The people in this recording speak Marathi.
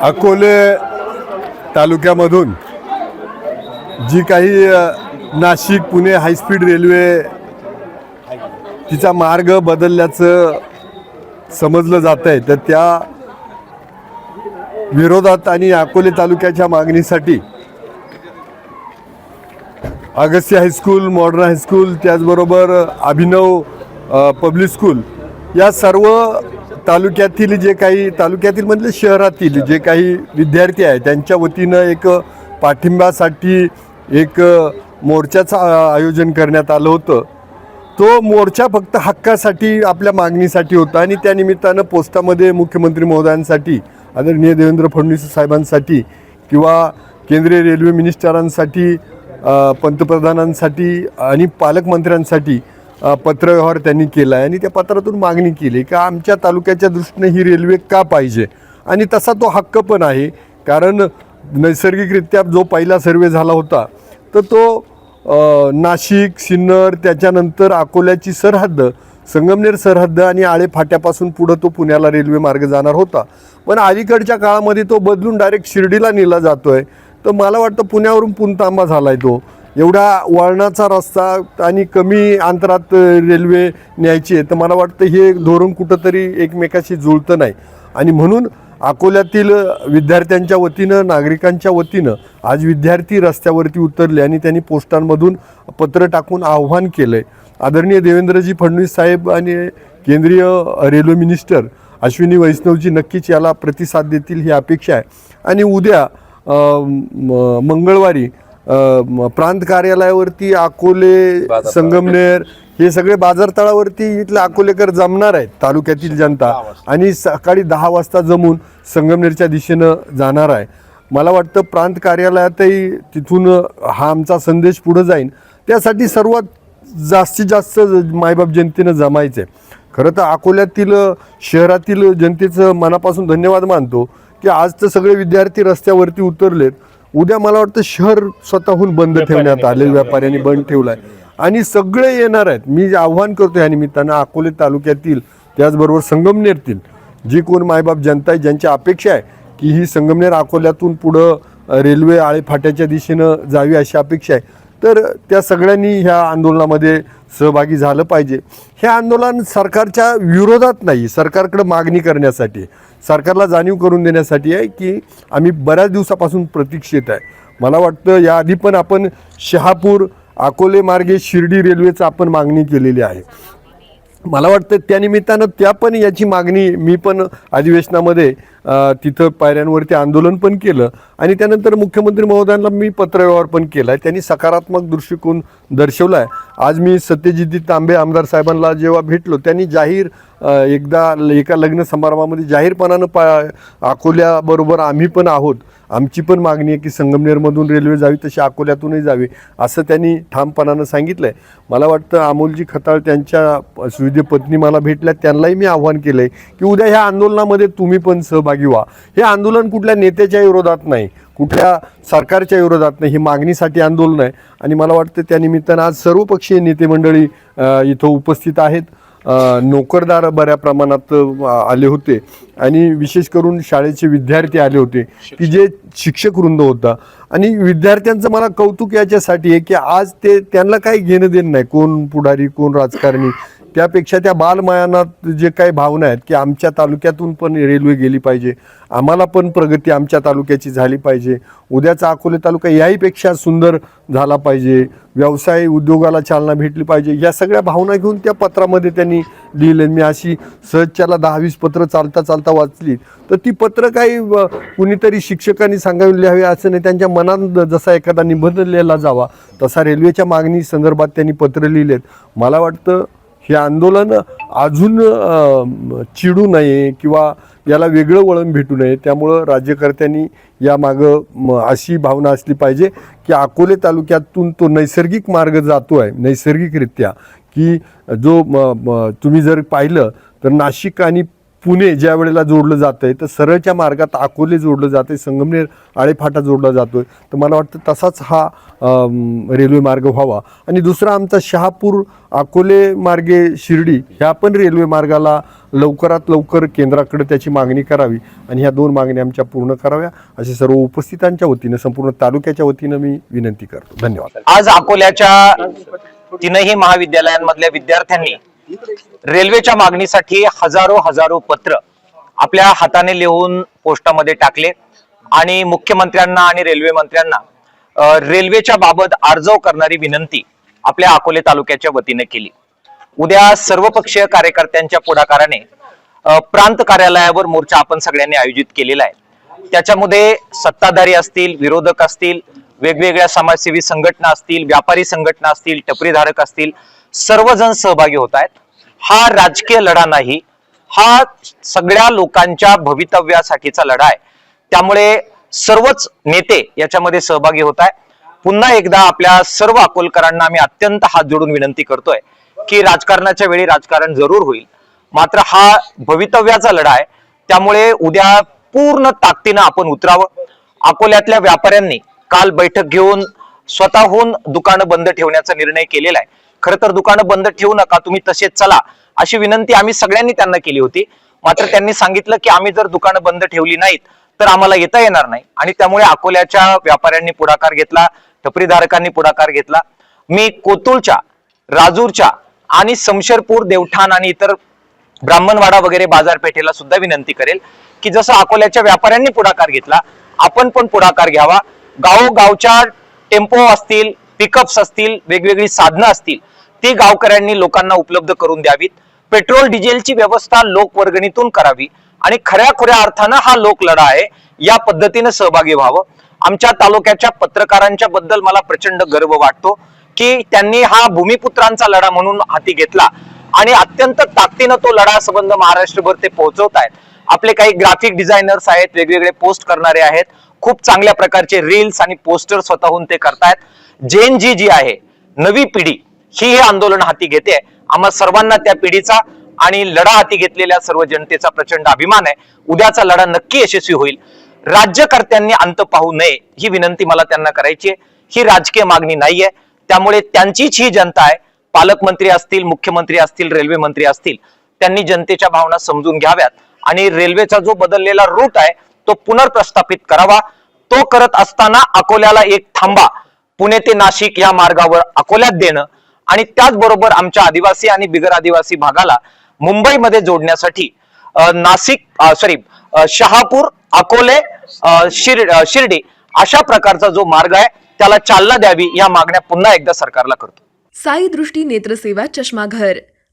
अकोले तालुक्यामधून जी काही नाशिक पुणे हायस्पीड रेल्वे तिचा मार्ग बदलल्याचं समजलं जात आहे तर त्या विरोधात आणि अकोले तालुक्याच्या मागणीसाठी अगस्त्य हायस्कूल मॉडर्न हायस्कूल त्याचबरोबर अभिनव पब्लिक स्कूल या सर्व तालुक्यातील जे काही तालुक्यातील म्हणजे शहरातील जे काही विद्यार्थी आहेत त्यांच्या वतीनं एक पाठिंब्यासाठी एक मोर्चाचं आयोजन करण्यात आलं होतं. तो मोर्चा फक्त हक्कासाठी आपल्या मागणीसाठी होता आणि त्या निमित्तानं पोस्टामध्ये मुख्यमंत्री महोदयांसाठी आदरणीय देवेंद्र फडणवीस साहेबांसाठी किंवा केंद्रीय रेल्वे मिनिस्टरांसाठी पंतप्रधानांसाठी आणि पालकमंत्र्यांसाठी पत्रव्यवहार त्यांनी केला आहे आणि त्या पत्रातून मागणी केली का आमच्या तालुक्याच्या दृष्टीने ही रेल्वे का पाहिजे? आणि तसा तो हक्क पण आहे. कारण नैसर्गिकरित्या जो पहिला सर्वे झाला होता तर तो नाशिक सिन्नर त्याच्यानंतर अकोल्याची सरहद्द संगमनेर सरहद्द आणि आळे फाट्यापासून पुढं तो पुण्याला रेल्वे मार्ग जाणार होता. पण अलीकडच्या काळामध्ये तो बदलून डायरेक्ट शिर्डीला नेला जातो आहे तर मला वाटतं पुण्यावरून पुणतांबा झाला आहे तो. एवढा वळणाचा रस्ता आणि कमी अंतरात रेल्वे न्यायची आहे. तर मला वाटतं हे धोरण कुठंतरी एकमेकाशी जुळतं नाही. आणि म्हणून अकोल्यातील विद्यार्थ्यांच्या वतीनं नागरिकांच्या वतीनं आज विद्यार्थी रस्त्यावरती उतरले आणि त्यांनी पोस्टांमधून पत्र टाकून आव्हान केलं आहे आदरणीय देवेंद्रजी फडणवीस साहेब आणि केंद्रीय रेल्वे मिनिस्टर अश्विनी वैष्णवजी नक्कीच याला प्रतिसाद देतील ही अपेक्षा आहे. आणि उद्या म- मंगळवारी प्रांत कार्यालयावरती अकोले संगमनेर हे सगळे बाजारतळावरती इथले अकोलेकर जमणार आहेत तालुक्यातील जनता. आणि सकाळी दहा वाजता जमून संगमनेरच्या दिशेनं जाणार आहे. मला वाटतं प्रांत कार्यालयातही तिथून हा आमचा संदेश पुढे जाईल त्यासाठी सर्वात जास्तीत जास्त मायबाप जनतेनं जमायचं आहे खरं तर अकोल्यातील शहरातील जनतेचं मनापासून धन्यवाद मानतो की आज तर सगळे विद्यार्थी रस्त्यावरती उतरलेत. उद्या मला वाटतं शहर स्वतःहून बंद ठेवण्यात आले व्यापाऱ्यांनी बंद ठेवलं आहे आणि सगळे येणार आहेत. मी आव्हान करतो या निमित्तानं अकोले तालुक्यातील त्याचबरोबर संगमनेरतील जी कोण मायबाप जनता आहे ज्यांची अपेक्षा आहे की ही संगमनेर अकोल्यातून पुढं रेल्वे आळे फाट्याच्या दिशेनं जावी अशी अपेक्षा आहे तर त्या सगळ्यांनी ह्या आंदोलनामध्ये सहभागी झालं पाहिजे हे आंदोलन सरकारच्या विरोधात नाही सरकारकडे मागणी करण्यासाठी आहे. सरकारला जाणीव करून देण्यासाठी आहे की आम्ही बऱ्याच दिवसापासून प्रतीक्षेत आहे मला वाटतं याआधी पण आपण शहापूर अकोले मार्गे शिर्डी रेल्वेचं आपण मागणी केलेली आहे मला वाटतं त्या निमित्तानं त्या पण याची मागणी मी पण अधिवेशनामध्ये तिथं पायऱ्यांवरती आंदोलन पण केलं. आणि त्यानंतर मुख्यमंत्री महोदयांना मी पत्रव्यवहार पण केला आहे त्यांनी सकारात्मक दृष्टिकोन दर्शवला आहे आज मी सत्यजित तांबे आमदार साहेबांना जेव्हा भेटलो त्यांनी जाहीर एकदा एका लग्न समारंभामध्ये जाहीरपणानं पा अकोल्याबरोबर आम्ही पण आहोत. आमची पण मागणी आहे की संगमनेरमधून रेल्वे जावी तशी अकोल्यातूनही जावी असं त्यांनी ठामपणानं सांगितलं आहे मला वाटतं अमोलजी खताळ त्यांच्या सुविधे पत्नी मला भेटल्या त्यांनाही मी आव्हान केलं आहे की उद्या ह्या आंदोलनामध्ये तुम्ही पण सहभागी व्हा हे आंदोलन कुठल्या नेत्याच्या विरोधात नाही कुठल्या सरकारच्या विरोधात नाही ही मागणीसाठी आंदोलन आहे. आणि मला वाटतं त्यानिमित्तानं आज सर्वपक्षीय नेते मंडळी इथं उपस्थित आहेत. नोकरदार बऱ्या प्रमाणात आले होते. आणि विशेष करून शाळेचे विद्यार्थी आले होते की जे शिक्षक वृंद होता. आणि विद्यार्थ्यांचं मला कौतुक याच्यासाठी आहे की आज ते त्यांना काही घेणं देणं नाही. कोण पुढारी कोण राजकारणी त्यापेक्षा त्या बालमयानात जे काही भावना आहेत की आमच्या तालुक्यातून पण रेल्वे गेली पाहिजे आम्हाला पण प्रगती आमच्या तालुक्याची झाली पाहिजे उद्याचा अकोले तालुका याहीपेक्षा सुंदर झाला पाहिजे व्यवसाय उद्योगाला चालना भेटली पाहिजे या सगळ्या भावना घेऊन त्या पत्रामध्ये त्यांनी लिहिले मी अशी सहजच्याला दहा वीस पत्र चालता चालता वाचली तर ती पत्र काही कुणीतरी शिक्षकांनी सांगावी लिहावी असं नाही त्यांच्या मनात जसा एखादा निबंध लिहिला जावा तसा रेल्वेच्या मागणी संदर्भात त्यांनी पत्र लिहिलेत. मला वाटतं हे आंदोलन अजून चिडू नये किंवा याला वेगळं वळण भेटू नये त्यामुळं राज्यकर्त्यांनी यामागं अशी भावना असली पाहिजे की अकोले तालुक्यातून तो नैसर्गिक मार्ग जातो आहे नैसर्गिकरित्या. की जो म, तुम्ही जर पाहिलं तर नाशिक आणि पुणे ज्या वेळेला जोडलं जातंय तर सरळच्या मार्गात अकोले जोडलं जाते संगमनेर आळेफाटा जोडला जातोय. तर मला वाटतं तसाच हा रेल्वे मार्ग व्हावा. आणि दुसरा आमचा शहापूर अकोले मार्गे शिर्डी ह्या पण रेल्वे मार्गाला लवकरात लवकर केंद्राकडे त्याची मागणी करावी आणि ह्या दोन मागण्या आमच्या पूर्ण कराव्या असे सर्व उपस्थितांच्या वतीनं संपूर्ण तालुक्याच्या वतीनं मी विनंती करतो. धन्यवाद. आज अकोल्याच्या तीनही महाविद्यालयांमधल्या विद्यार्थ्यांनी रेल्वेच्या मागणीसाठी हजारो हजारो पत्र आपल्या हाताने लिहून पोस्टामध्ये टाकले. आणि मुख्यमंत्र्यांना आणि रेल्वे मंत्र्यांना रेल्वेच्या बाबत आर्जव करणारी विनंती आपल्या अकोले तालुक्याच्या वतीने केली. उद्या सर्वपक्षीय कार्यकर्त्यांच्या पुढाकाराने प्रांत कार्यालयावर मोर्चा आपण सगळ्यांनी आयोजित केलेला आहे. त्याच्यामध्ये सत्ताधारी असतील विरोधक असतील वेगवेगळ्या समाजसेवी संघटना असतील व्यापारी संघटना असतील टपरीधारक असतील सर्वजण सहभागी होत आहेत. हा राजकीय लढा नाही हा सगळ्या लोकांच्या भवितव्यासाठीचा लढा आहे. त्यामुळे सर्वच नेते याच्यामध्ये सहभागी होत आहे पुन्हा एकदा आपल्या सर्व अकोलकरांना आम्ही अत्यंत हात जोडून विनंती करतोय की राजकारणाच्या वेळी राजकारण जरूर होईल. मात्र हा भवितव्याचा लढा आहे. त्यामुळे उद्या पूर्ण ताकदीनं आपण उतरावं. अकोल्यातल्या व्यापाऱ्यांनी काल बैठक घेऊन स्वतःहून दुकानं बंद ठेवण्याचा निर्णय केलेला आहे. खरं तर दुकानं बंद ठेवू नका तुम्ही तसेच चला अशी विनंती आम्ही सगळ्यांनी त्यांना केली होती. मात्र त्यांनी सांगितलं की आम्ही जर दुकानं बंद ठेवली नाहीत तर आम्हाला येता येणार नाही. आणि त्यामुळे अकोल्याच्या व्यापाऱ्यांनी पुढाकार घेतला टपरीधारकांनी पुढाकार घेतला. मी कोतुळच्या राजूरच्या आणि समशेरपूर देवठाण आणि इतर ब्राह्मणवाडा वगैरे बाजारपेठेला सुद्धा विनंती करेल की जसं अकोल्याच्या व्यापाऱ्यांनी पुढाकार घेतला आपण पण पुढाकार घ्यावा. गावोगावच्या टेम्पो असतील पिकअप्स असतील वेगवेगळी साधनं असतील ती गावकऱ्यांनी लोकांना उपलब्ध करून द्यावीत. पेट्रोल डिझेलची व्यवस्था लोकवर्गणीतून करावी आणि खऱ्या खुऱ्या अर्थानं हा लोक लढा आहे. या पद्धतीनं सहभागी व्हावं. आमच्या तालुक्याच्या पत्रकारांच्या बद्दल मला प्रचंड गर्व वाटतो की त्यांनी हा भूमिपुत्रांचा लढा म्हणून हाती घेतला. आणि अत्यंत ताकदीनं तो लढा संबंध महाराष्ट्रभर ते पोहोचवत आहेत आपले काही ग्राफिक डिझायनर्स आहेत वेगवेगळे पोस्ट करणारे आहेत. खूप चांगल्या प्रकारचे रील्स आणि पोस्टर स्वतःहून ते करतायत. जेन जी जी आहे नवी पिढी ही हे आंदोलन हाती घेते. आम्हा सर्वांना त्या पिढीचा आणि लढा हाती घेतलेल्या सर्व जनतेचा प्रचंड अभिमान आहे. उद्याचा लढा नक्की यशस्वी होईल. राज्यकर्त्यांनी अंत पाहू नये ही विनंती मला त्यांना करायची आहे. ही राजकीय मागणी नाहीये त्यामुळे त्यांचीच ही जनता आहे. पालकमंत्री असतील मुख्यमंत्री असतील रेल्वे मंत्री असतील त्यांनी जनतेच्या भावना समजून घ्याव्यात. आणि रेल्वेचा जो बदललेला रूट आहे तो पुनर्प्रस्थापित करावा. तो करत असताना अकोल्याला एक थांबा. पुणे ते नाशिक या मार्गावर अकोल्यात देणं. आणि त्याचबरोबर आमच्या आदिवासी आणि बिगर आदिवासी भागाला मुंबईमध्ये जोडण्यासाठी नाशिक सॉरी शहापूर अकोले शिर् शिर शिर्डी अशा प्रकारचा जो मार्ग आहे त्याला चालना द्यावी या मागण्या पुन्हा एकदा सरकारला करतो. साई दृष्टी नेत्रसेवा चष्माघर.